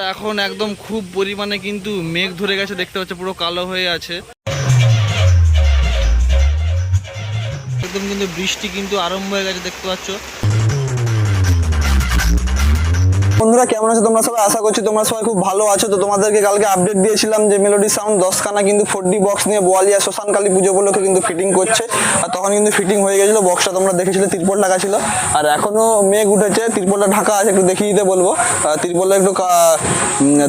ওয়েদারটা এখন একদম খুব পরিমাণে কিন্তু মেঘ ধরে গেছে, দেখতে পাচ্ছে পুরো কালো হয়ে আছে। একদম কিন্তু বৃষ্টি কিন্তু আরম্ভ হয়ে গেছে, দেখতে পাচ্ছ। বন্ধুরা কেমন আছো তোমরা সবাই? আশা করছি তোমরা সবাই খুব ভালো আছো। তো তোমাদেরকে কালকে আপডেট দিয়েছিলাম যে মেলোডি সাউন্ড দশখানা কিন্তু ফোর ডি বক্স নিয়ে বোয়ালিয়া শ্মশান কালী পুজো উপলক্ষে কিন্তু ফিটিং করছে। আর তখন কিন্তু ফিটিং হয়ে গেছিল বক্সটা তোমরা দেখেছিলে তিরপল ঢাকা ছিল। আর এখনও মেঘ উঠেছে তিরপলটা ঢাকা আছে একটু দেখিয়ে দিতে বলব। তিরপলটা একটু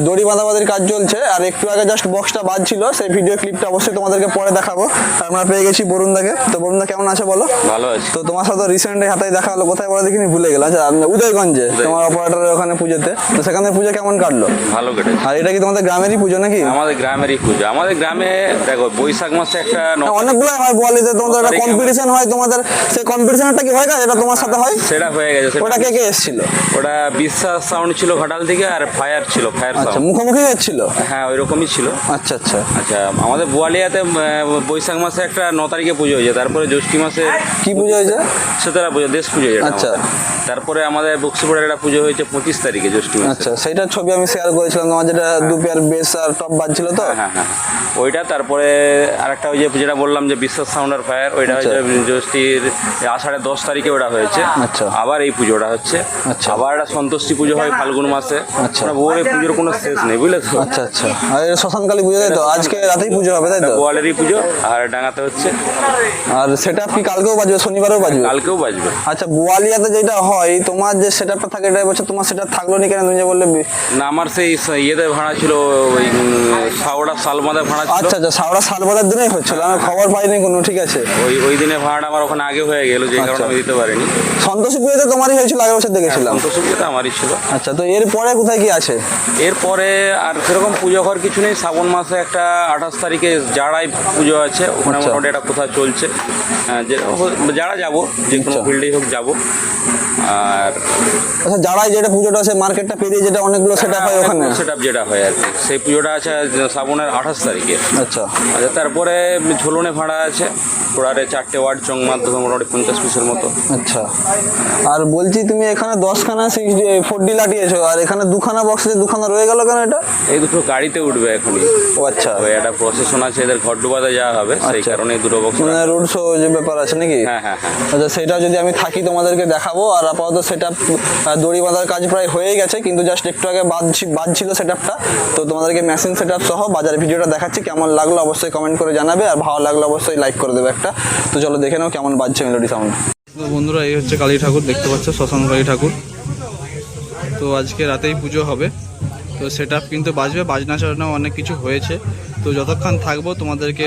দড়ি বাঁধাবাঁধির কাজ চলছে। আর একটু আগে জাস্ট বক্সটা বাজছিল সেই ভিডিও ক্লিপটা অবশ্যই তোমাদেরকে পরে দেখাবো। আমরা পেয়ে গেছি বরুণদাকে। তো বরুণদা কেমন আছে বলো? ভালো আছে। তো তোমার সাথে রিসেন্টলি হাতে দেখা হলো কোথায় বলে দেখিনি ভুলে গেলাম। আচ্ছা উদয়গঞ্জে তোমার অপারেটরের ওখানে পুজোতে? তো সেখানে পুজো কেমন কাটলো? ভালো কেটেছে। আর এটা কি তোমাদের গ্রামেরই পুজো নাকি? আমাদের গ্রামেরই পুজো। আমাদের গ্রামে দেখো বৈশাখ মাসে একটা হ্যাঁ, অনেকগুলো হয় বলিতে তোমাদের একটা কম্পিটিশন হয় তোমাদের। সেই কম্পিটিশনটা কি হয় না এটা তোমার সাথে হয়? সেটা হয়ে গেছে ওটা কে কে এসেছিল? ওটা বিশ্বাস সাউন্ড ছিল ঘাটাল থেকে আর ফায়ার ছিল ফায়ার আচ্ছা সাউন্ড মুখোমুখি এসেছিল হ্যাঁ ওই রকমই ছিল। আচ্ছা আচ্ছা। আচ্ছা আমাদের বোয়ালিয়াতে বৈশাখ মাসে একটা ন তারিখে পুজো হয়েছে তারপরে জ্যৈষ্ঠী মাসে কি পুজো হয়েছে? সেতারা পুজো দেশ পুজো আচ্ছা। তারপরে আমাদের বক্সিপুরের একটা পুজো হয়েছে পঁচিশ তারিখে জ্যৈষ্ঠী আচ্ছা সেইটার ছবি আমি শেয়ার করেছিলাম তোমার যেটা দু পেয়ার বেস আর টপ বাজছিল তো? হ্যাঁ হ্যাঁ ওইটা তারপরে আরেকটা ওই যে যেটা বললাম যে বিশ্বাস সাউন্ডার ফায়ার ওইটা আচ্ছা। হচ্ছে জ্যৈষ্ঠীর আষাঢ়ের দশ তারিখে ওটা হয়েছে। আচ্ছা। আবার এই পুজোটা হচ্ছে। আচ্ছা। আবার একটা সন্তোষী পুজো হয় ফাল্গুন মাসে। আচ্ছা। মানে এই পুজোর কোনো শেষ নেই বুঝলে তো? আচ্ছা আচ্ছা। আর এটা শ্মশান কালী পুজো তাই তো? আজকে রাতেই পুজো হবে তাই তো? বোয়ালেরই পুজো আর ডাঙাতে হচ্ছে। আর সেটা কি কালকেও বাজবে? শনিবারেও বাজবে? কালকেও বাজবে। আচ্ছা বোয়ালিয়াতে যেটা হয় তোমার যে সেটআপটা থাকে এটা বছর তোমার সেটা থাকল না কেন? তুমি যে বললে না আমার সেই ইয়েতে ভাড়া ছিল ওই সাওড়া সালমাদা ভাড়া ছিল। আচ্ছা আচ্ছা সাওড়া সালবাজার দিনেই হচ্ছিল আমি খবর পাইনি কোনো ঠিক আছে। ওই ওই দিনে ভাড়াটা আমার ওখানে আগে হয়ে গেল যে কারণে আচ্ছা। আমি দিতে পারিনি। সন্তোষী পুজোতে তোমারই হয়েছিল আগের বছর দেখেছিলাম। সন্তোষী পুজোটা আমারই ছিল। আচ্ছা তো এরপরে কোথায় কি আছে? এরপরে আর সেরকম পুজো ঘর কিছু নেই শ্রাবণ মাসে একটা আঠাশ তারিখে জাড়াই পুজো আছে ওখানে আচ্ছা। মোটামুটি একটা কোথাও চলছে। যে যারা যাব যে কোনো আচ্ছা। ফিল্ডেই হোক যাব। আর আচ্ছা যারাই যেটা পুজোটা আছে মার্কেটটা পেরিয়ে যেটা অনেকগুলো সেট হয় ওখানে? সেট যেটা হয় আর কি। সেই পুজোটা আছে শ্রাবণের আঠাশ তারিখে। আচ্ছা। আচ্ছা তারপরে ঝোলনে ভাড়া আছে। টোড়ারে চারটে ওয়ার্ড চং মাধ্যমে মোটামুটি পঞ্চাশ পিসের মতো। আচ্ছা। আর বলছি তুমি এখানে দশখানা সিক্স ফোর ডি লাটিয়েছো আর এখানে দুখানা বক্স দুখানা রয়ে গেল কেন এটা? এই দুটো গাড়িতে উঠবে এখনই। ও আচ্ছা। একটা প্রসেশন আছে এদের ঘর ডুবাতে যাওয়া হবে সেই আচ্ছা। কারণে দুটো বক্স মানে রোড শো যে ব্যাপার আছে নাকি? হ্যাঁ হ্যাঁ হ্যাঁ। আচ্ছা সেটা যদি আমি থাকি তোমাদেরকে দেখাবো আর আপাতত সেটা দড়ি বাঁধার কাজ প্রায় হয়ে গেছে, কিন্তু জাস্ট একটু আগে বাঁধছি বাঁধছিল সেটআপটা তো তোমাদেরকে মেশিন সেটআপ সহ বাজার ভিডিওটা দেখাচ্ছি, কেমন লাগল অবশ্যই কমেন্ট করে জানাবে, আর ভালো লাগল অবশ্যই লাইক করে দেবে একটা। তো চলো দেখে নাও কেমন বাজছে মেলোডি সাউন্ড তো বন্ধুরা, এই হচ্ছে কালী ঠাকুর, দেখতে পাচ্ছ শ্মশান কালী ঠাকুর। তো আজকে রাতেই পুজো হবে। তো সেট কিন্তু বাজবে, বাজনা চাজনাও অনেক কিছু হয়েছে। তো যতক্ষণ থাকব তোমাদেরকে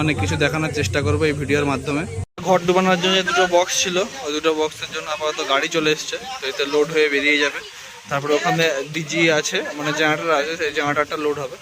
অনেক কিছু দেখানোর চেষ্টা করব এই ভিডিওর মাধ্যমে। ঘর ডুবানোর জন্য দুটো বক্স ছিল, ওই দুটো বক্সের জন্য আপাতত গাড়ি চলে এসছে। তো এতে লোড হয়ে বেরিয়ে যাবে। তারপরে ওখানে ডিজি আছে মানে জেনারেটার আছে, সেই জেনারেটারটা লোড হবে।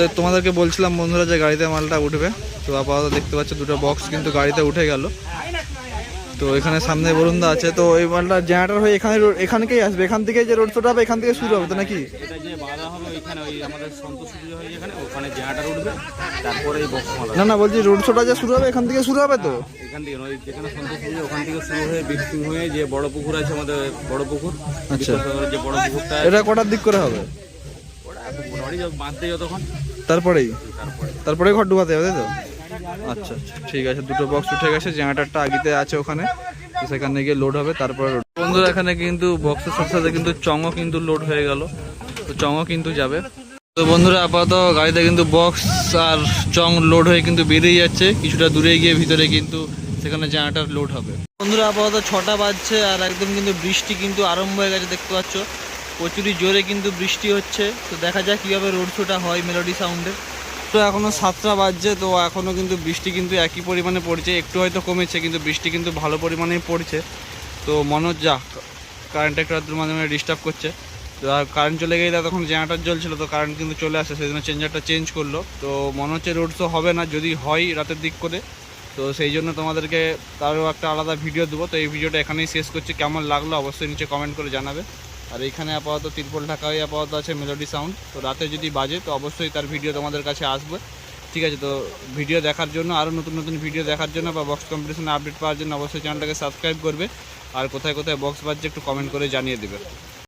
দে- তোমাদেরকে বলছিলাম বন্ধুরা যে গাড়িতে মালটা উঠবে। তো আপাতত দেখতে পাচ্ছ দুটো বক্স কিন্তু গাড়িতে উঠে গেল। তো এখানে সামনে বরুন্দা আছে তো এই মালটা জেনারেটর হয়ে এখানে এখানকেই আসবে। এখান থেকে যে রোড শোটা হবে এখান থেকে শুরু হবে তো নাকি? না না বলছি রোড শোটা যে শুরু হবে এখান থেকে শুরু হবে তো? এখান থেকে যেখানে সন্তোষ ওখান থেকে শুরু হয়ে হয়ে যে বড় পুকুর আছে আমাদের বড় পুকুর আচ্ছা। যে বড় পুকুরটা এটা কটার দিক করে হবে? ওটা বাঁধতে যতক্ষণ। তারপরেই? তারপরে ঘর ডুবাতে হবে, তাই তো? আচ্ছা আচ্ছা ঠিক আছে, দুটো বক্স উঠে গেছে জেনারেটারটা আগিতে আছে ওখানে, তো সেখানে গিয়ে লোড হবে, তারপরে বন্ধুরা, এখানে কিন্তু বক্সের সাথে সাথে কিন্তু চঙও কিন্তু লোড হয়ে গেল, তো চঙও কিন্তু যাবে। তো বন্ধুরা, আপাতত গাড়িতে কিন্তু বক্স আর চং লোড হয়ে কিন্তু বেরিয়ে যাচ্ছে, কিছুটা দূরে গিয়ে ভিতরে কিন্তু সেখানে জেনারেটার লোড হবে। বন্ধুরা, আপাতত ছটা বাজছে আর একদম কিন্তু বৃষ্টি কিন্তু আরম্ভ হয়ে গেছে, দেখতে পাচ্ছ। প্রচুরই জোরে কিন্তু বৃষ্টি হচ্ছে। তো দেখা যাক কীভাবে রোড শোটা হয় মেলোডি সাউন্ডে তো এখনও সাতটা বাজছে, তো এখনও কিন্তু বৃষ্টি কিন্তু একই পরিমাণে পড়ছে। একটু হয়তো কমেছে, কিন্তু বৃষ্টি কিন্তু ভালো পরিমাণেই পড়ছে। তো মনে যা কারেন্ট একটু রাত্রের মাঝে মাঝে ডিস্টার্ব করছে। তো কারেন্ট চলে গেলে তখন জেনারেটার জ্বলছিল, তো কারেন্ট কিন্তু চলে আসে, সেই জন্য চেঞ্জারটা চেঞ্জ করল। তো মনে হচ্ছে রোড শো হবে না, যদি হয় রাতের দিক করে। তো সেই জন্য তোমাদেরকে তারও একটা আলাদা ভিডিও দেবো। তো এই ভিডিওটা এখানেই শেষ করছি। কেমন লাগল অবশ্যই নিচে কমেন্ট করে জানাবে। আর এখানে আপাতত তিরপল ঢাকায় আপাতত আছে মেলোডি সাউন্ড তো রাতে যদি বাজে, তো অবশ্যই তার ভিডিও তোমাদের কাছে আসবে। ঠিক আছে, তো ভিডিও দেখার জন্য আরও নতুন নতুন ভিডিও দেখার জন্য বা বক্স কম্পিটিশনে আপডেট পাওয়ার জন্য অবশ্যই চ্যানেলটাকে সাবস্ক্রাইব করবে। আর কোথায় কোথায় বক্স বাজছে একটু কমেন্ট করে জানিয়ে দেবে।